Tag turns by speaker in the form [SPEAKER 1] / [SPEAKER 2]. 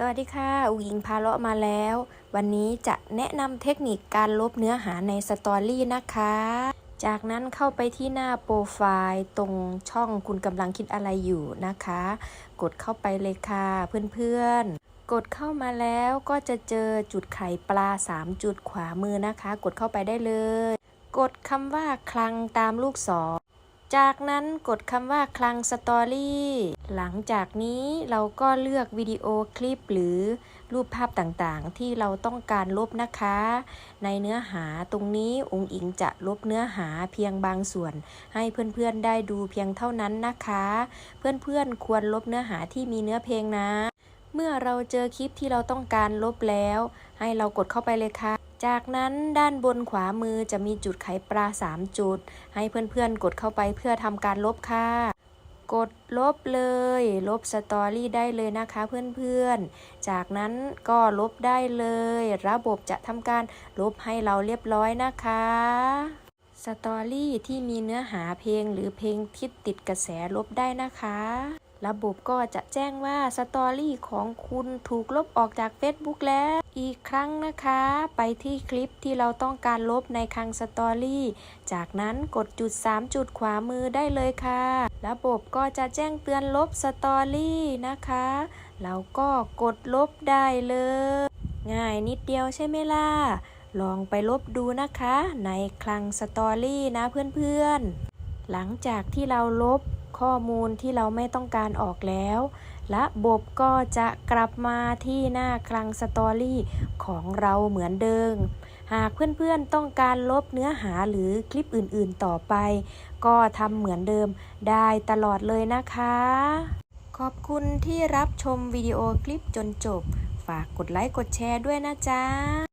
[SPEAKER 1] สวัสดีค่ะอุ๋งอิงพาเลาะมาแล้ว วันนี้จะแนะนำเทคนิคการลบเนื้อหาในสตอรี่นะคะ จากนั้นเข้าไปที่หน้าโปรไฟล์ตรงช่องคุณกำลังคิดอะไรอยู่นะคะ กดเข้าไปเลยค่ะเพื่อนๆ กดเข้ามาแล้วก็จะเจอจุดไข่ปลา 3 จุดขวามือนะคะ กดเข้าไปได้เลย กดคำว่าคลังตามลูกศร จากนั้นกดคำว่าคลังสตอรี่หลังจากนี้เราก็เลือกวิดีโอคลิปหรือรูปภาพต่างๆ ที่เราต้องการลบนะคะ ในเนื้อหาตรงนี้องค์อิงจะลบเนื้อหาเพียงบางส่วน ให้เพื่อนๆได้ดูเพียงเท่านั้นนะคะ เพื่อนๆควรลบเนื้อหาที่มีเนื้อเพลงนะ เมื่อเราเจอคลิปที่เราต้องการลบแล้ว ให้เรากดเข้าไปเลยค่ะ จากนั้นด้านบนขวามือจะมีจุดไขปลา 3 จุด ให้เพื่อนๆ กดเข้าไปเพื่อทำการลบค่ะ กดลบเลย ลบสตอรี่ได้เลยนะคะเพื่อนๆ จากนั้นก็ลบได้เลย ระบบจะทำการลบให้เราเรียบร้อยนะคะสตอรี่ที่มีเนื้อหาเพลงหรือเพลงที่ติดกระแสลบได้นะคะ ระบบก็จะแจ้งว่าสตอรี่ของคุณถูกลบออกจาก Facebook แล้ว อีกครั้งนะคะ ไปที่คลิปที่เราต้องการลบในคลังสตอรี่ จากนั้นกดจุด 3 จุดขวามือได้เลยค่ะ ระบบก็จะแจ้งเตือนลบสตอรี่นะคะ เราก็กดลบได้เลย ง่ายนิดเดียวใช่ไหมล่ะ ลองไปลบดูนะคะ ในคลังสตอรี่นะเพื่อนๆ หลังจากที่เราลบ ข้อมูลที่เราไม่ต้องการออกแล้ว ระบบก็จะกลับมาที่หน้าคลังสตอรี่ของเราเหมือนเดิม หากเพื่อนๆต้องการลบเนื้อหาหรือคลิปอื่นๆต่อไป ก็ทำเหมือนเดิมได้ตลอดเลยนะคะ ขอบคุณที่รับชมวิดีโอคลิปจนจบ ฝากกดไลค์กดแชร์ด้วยนะจ๊ะ